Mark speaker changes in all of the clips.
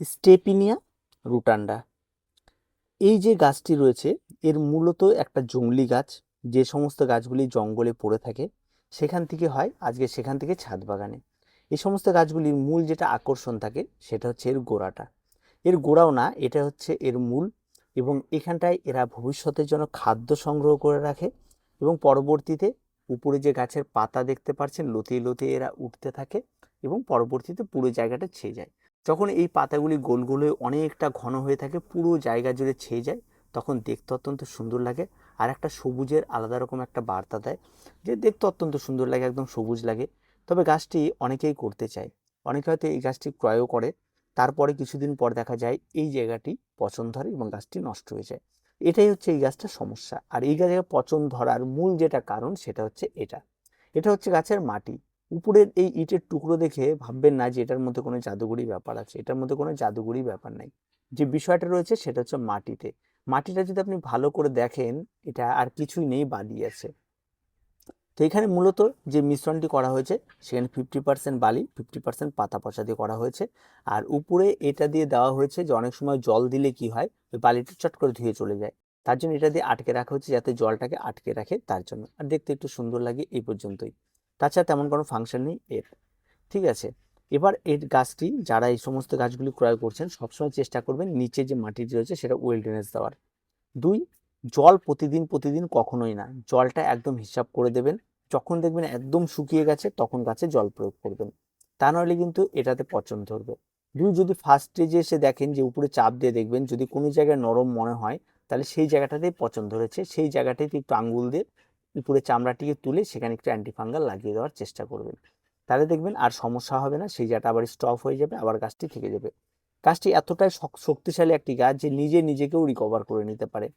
Speaker 1: স্টেপিনিয়া রুটান্ডা। এই যে গাছটি রয়েছে, এর মূলত একটা জংলি গাছ। যে সমস্ত গাছগুলি জঙ্গলে পড়ে থাকে, সেখান থেকে হয়, আজকে সেখান থেকে ছাদ বাগানে। এই সমস্ত গাছগুলির মূল যেটা আকর্ষণ থাকে, সেটা হচ্ছে এর গোড়াটা। এর গোড়াও না, এটা হচ্ছে এর মূল এবং এখানটায় এরা ভবিষ্যতের জন্য খাদ্য সংগ্রহ করে রাখে এবং পরবর্তীতে উপরে যে গাছের পাতা দেখতে পাচ্ছেন লতিয়ে লতিয়ে এরা উঠতে থাকে এবং পরবর্তীতে পুরো জায়গাটা ছেয়ে যায়। যখন এই পাতাগুলি গোল গোল হয়ে অনেকটা ঘন হয়ে থাকে, পুরো জায়গা জুড়ে ছেয়ে যায়, তখন দেখতে অত্যন্ত সুন্দর লাগে। আর একটা সবুজের আলাদা রকম একটা বার্তা দেয় যে, দেখতে অত্যন্ত সুন্দর লাগে, একদম সবুজ লাগে। তবে গাছটি অনেকেই করতে চায়। অনেকে হয়তো এই গাছটি ক্রয়ও করে। তারপরে কিছুদিন পর দেখা যায় এই জায়গাটি পচন ধরে এবং গাছটি নষ্ট হয়ে যায়। এটাই হচ্ছে এই গাছটার সমস্যা। আর এই গাছের পচন ধরার মূল যেটা কারণ, সেটা হচ্ছে এটা। এটা হচ্ছে গাছের মাটি। উপরের এই ইটের টুকরো দেখে ভাববেন না যে এটার মধ্যে কোনো জাদুগুরি ব্যাপার আছে, এটার মধ্যে কোনো জাদুগুরি ব্যাপার নাই। যে বিষয়টা রয়েছে সেটা হচ্ছে মাটিতে। মাটিটা যদি আপনি ভালো করে দেখেন, এটা আর কিছুই নেই, বালি আছে। তো এখানে মূলত যে মিশ্রণটি করা হয়েছে, সেখানে ফিফটি পার্সেন্ট বালি ফিফটি পার্সেন্ট পাতা পচা দিয়ে করা হয়েছে। আর উপরে এটা দিয়ে দেওয়া হয়েছে যে অনেক সময় জল দিলে কি হয়, ওই বালিটা চট করে ধুয়ে চলে যায়। তার জন্য এটা দিয়ে আটকে রাখা হচ্ছে যাতে জলটাকে আটকে রাখে তার জন্য। আর দেখতে একটু সুন্দর লাগে, এই পর্যন্তই। তাছাড়া তেমন কোনো ফাংশন নেই এর। ঠিক আছে? এবার এর গাছটি, যারা এই সমস্ত গাছগুলি ক্রয় করছেন, সবসময় চেষ্টা করবেন নিচে যে মাটিটি রয়েছে সেটা ওয়েল ড্রেনেজ দেওয়ার। দুই, জল প্রতিদিন প্রতিদিন কখনোই না। জলটা একদম হিসাব করে দেবেন। যখন দেখবেন একদম শুকিয়ে গেছে, তখন গাছে জল প্রয়োগ করবেন। তা নাহলে কিন্তু এটাতে পচন ধরবে। দুই, যদি ফার্স্ট স্টেজে এসে দেখেন যে উপরে চাপ দিয়ে দেখবেন, যদি কোনো জায়গায় নরম মনে হয়, তাহলে সেই জায়গাটাতেই পচন ধরেছে। সেই জায়গাটাতে একটু আঙ্গুল দিয়ে উপরে চামড়াটিকে তুলে সেখানে একটু অ্যান্টিফাঙ্গাল লাগিয়ে দেওয়ার চেষ্টা করবেন। তাহলে দেখবেন আর সমস্যা হবে না, সেই জায়গাটা আবার স্টপ হয়ে যাবে, আবার গাছটি থেকে যাবে। গাছটি এতটাই শক্তিশালী একটি গাছ যে নিজে নিজেকেও রিকভার করে নিতে পারে।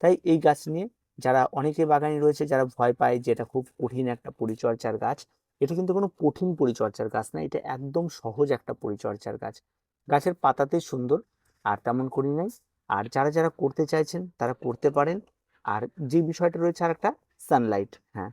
Speaker 1: তাই এই গাছ নিয়ে যারা অনেকে বাগানে রয়েছে, যারা ভয় পায় যে এটা খুব কঠিন একটা পরিচর্যার গাছ, এটা কিন্তু কোনো কঠিন পরিচর্যার গাছ না, এটা একদম সহজ একটা পরিচর্যার গাছ। গাছের পাতাতে সুন্দর, আর তেমন করি নাই। আর যারা যারা করতে চাইছেন, তারা করতে পারেন। আর যে বিষয়টা রয়েছে আর একটা সানলাইট হ্যাঁ।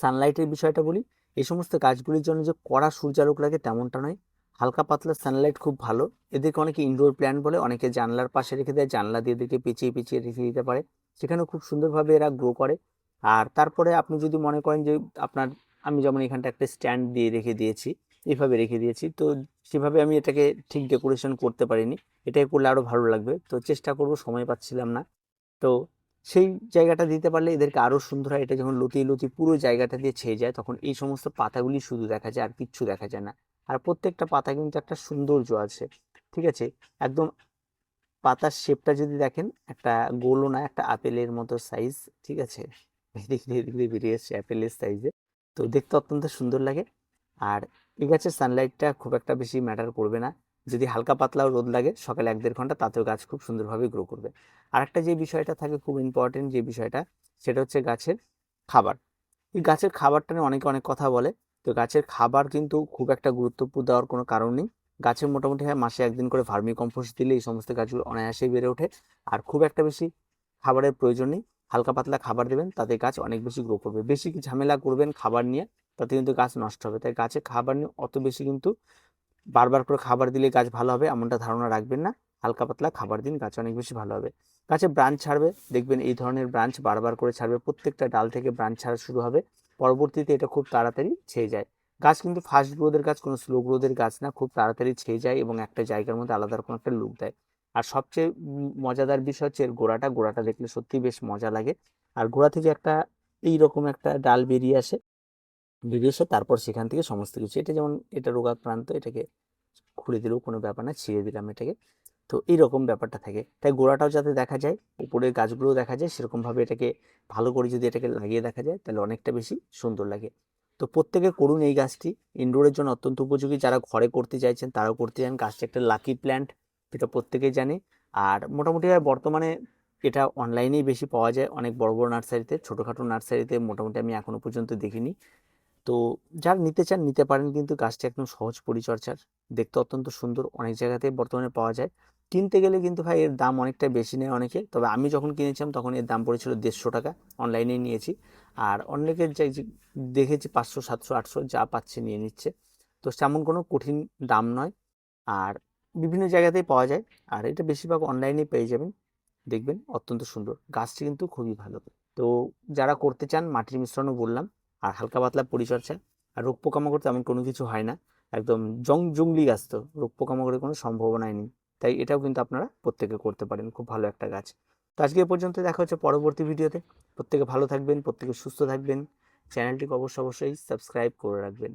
Speaker 1: সানলাইটের বিষয়টা বলি এই সমস্ত গাছগুলির জন্য যে কড়া সূর্যালোক লাগে তেমনটা নয়। হালকা পাতলা সানলাইট খুব ভালো। এদেরকে অনেকে ইনডোর প্ল্যান্ট বলে, অনেকে জানলার পাশে রেখে দেয়, জানলা দিয়ে এদেরকে পেঁচিয়ে পেঁচিয়ে রেখে দিতে পারে। সেখানেও খুব সুন্দরভাবে এরা গ্রো করে। আর তারপরে আপনি যদি মনে করেন যে আপনার, আমি যেমন এখানটা একটা স্ট্যান্ড দিয়ে রেখে দিয়েছি, এভাবে রেখে দিয়েছি, তো সেভাবে আমি এটাকে ঠিক ডেকোরেশন করতে পারিনি। এটাই করলে আরও ভালো লাগবে। তো চেষ্টা করব, সময় পাচ্ছিলাম না। তো সেই জায়গাটা দিতে পারলে এদেরকে আরও সুন্দর হয়। এটা যখন লতিয়ে লতি পুরো জায়গাটা দিয়ে ছেয়ে যায়, তখন এই সমস্ত পাতাগুলি শুধু দেখা যায় আর কিচ্ছু দেখা যায় না। আর প্রত্যেকটা পাতা কিন্তু একটা সৌন্দর্য আছে, ঠিক আছে? একদম পাতার শেপটা যদি দেখেন, একটা গোলও না একটা আপেলের মতো সাইজ ঠিক আছে? এদিক দিয়ে বেরিয়ে এসছে অ্যাপেলের সাইজে তো দেখতে অত্যন্ত সুন্দর লাগে। আর এই গাছের সানলাইটটা খুব একটা বেশি ম্যাটার করবে না। যদি হালকা পাতলাও রোদ লাগে, সকালে এক দেড় ঘণ্টা, তাতেও গাছ খুব সুন্দরভাবে গ্রো করবে। আরেকটা যে বিষয়টা থাকে খুব ইম্পর্টেন্ট যে বিষয়টা, সেটা হচ্ছে গাছের খাবার। এই গাছের খাবারটা নিয়ে অনেকে অনেক কথা বলে, তো গাছের খাবার কিন্তু খুব একটা গুরুত্বপূর্ণ দেওয়ার কোনো কারণ নেই। গাছের মোটামুটি হ্যাঁ মাসে একদিন করে ভার্মি কম্পোস্ট দিলে এই সমস্ত গাছগুলো অনায়াসেই বেড়ে ওঠে। আর খুব একটা বেশি খাবারের প্রয়োজন নেই। হালকা পাতলা খাবার দেবেন, তাতে গাছ অনেক বেশি গ্রো করবে। বেশি ঝামেলা করবেন খাবার নিয়ে, তাতে কিন্তু গাছ নষ্ট হবে। তাই গাছের খাবার নিয়ে অত বেশি কিন্তু বারবার করে খাবার দিলে গাছ ভালো হবে, এমনটা ধারণা রাখবেন না। হালকা পাতলা খাবার দিন, গাছ অনেক বেশি ভালো হবে। গাছে ব্রাঞ্চ ছাড়বে, দেখবেন এই ধরনের ব্রাঞ্চ বারবার করে ছাড়বে, প্রত্যেকটা ডাল থেকে ব্রাঞ্চ ছাড়া শুরু হবে, পরবর্তীতে এটা খুব তাড়াতাড়ি ছেয়ে যায়। গাছ কিন্তু ফাস্ট গ্রোথের গাছ, কোনো স্লো গ্রোথের গাছ না, খুব তাড়াতাড়ি ছেয়ে যায় এবং একটা জায়গার মধ্যে আলাদা রকম একটা লুক দেয়। আর সবচেয়ে মজাদার বিষয় হচ্ছে এর গোড়াটা গোড়াটা দেখলে সত্যি বেশ মজা লাগে। আর গোড়া থেকে একটা এইরকম একটা ডাল বেরিয়ে আসে বেরিয়ে তারপর সেখান থেকে সমস্ত কিছু, এটা যেমন এটা রোগাক্রান্ত, এটাকে খুলে দিলেও কোনো ব্যাপার না, ছিঁড়ে দিলাম এটাকে। তো এইরকম ব্যাপারটা থাকে। তাই গোড়াটাও যাতে দেখা যায়, উপরের গাছগুলোও দেখা যায়, সেরকমভাবে এটাকে ভালো করে যদি এটাকে লাগিয়ে দেখা যায়, তাহলে অনেকটা বেশি সুন্দর লাগে। তো প্রত্যেকে করুন এই গাছটি। ইনডোরের জন্য অত্যন্ত উপযোগী। যারা ঘরে করতে চাইছেন, তারাও করতে চান। গাছটা একটা লাকি প্ল্যান্ট এটা প্রত্যেকেই জানে। আর মোটামুটি বর্তমানে এটা অনলাইনেই বেশি পাওয়া যায়। অনেক বড় বড় নার্সারিতে, ছোটোখাটো নার্সারিতে মোটামুটি আমি এখনও পর্যন্ত দেখিনি। তো যারা নিতে চান নিতে পারেন কিন্তু গাছটি একদম সহজ পরিচর্যার। দেখতে অত্যন্ত সুন্দর, অনেক জায়গাতে বর্তমানে পাওয়া যায়। কিনতে গেলে কিন্তু ভাই এর দাম অনেকটা বেশি নেয় অনেকে। তবে আমি যখন কিনেছিলাম তখন এর দাম পড়েছিল দেড়শো টাকা। অনলাইনে নিয়েছি। আর অনেকের যে দেখেছি পাঁচশো, সাতশো, আটশো যা পাচ্ছে নিয়ে নিচ্ছে। তো তেমন কোনো কঠিন দাম নয়। আর বিভিন্ন জায়গাতেই পাওয়া যায়। আর এটা বেশিরভাগ অনলাইনে পেয়ে যাবেন। দেখবেন অত্যন্ত সুন্দর। গাছটি কিন্তু খুবই ভালো। তো যারা করতে চান, মাটির মিশ্রণও বললাম। আর হালকা পাতলা পরিচর্যা। আর রোগ পোকামাকড় তেমন কোনো কিছু হয় না। একদম জং জংলি গাছ তো, রোগ পোকামাকড়ের কোনো সম্ভাবনাই নেই। তাই এটাও কিন্তু আপনারা প্রত্যেকে করতে পারেন, খুব ভালো একটা গাছ। তো আজকে পর্যন্ত দেখা হচ্ছে পরবর্তী ভিডিওতে। প্রত্যেকে ভালো থাকবেন, প্রত্যেকে সুস্থ থাকবেন। চ্যানেলটিকে অবশ্য অবশ্যই সাবস্ক্রাইব করে রাখবেন।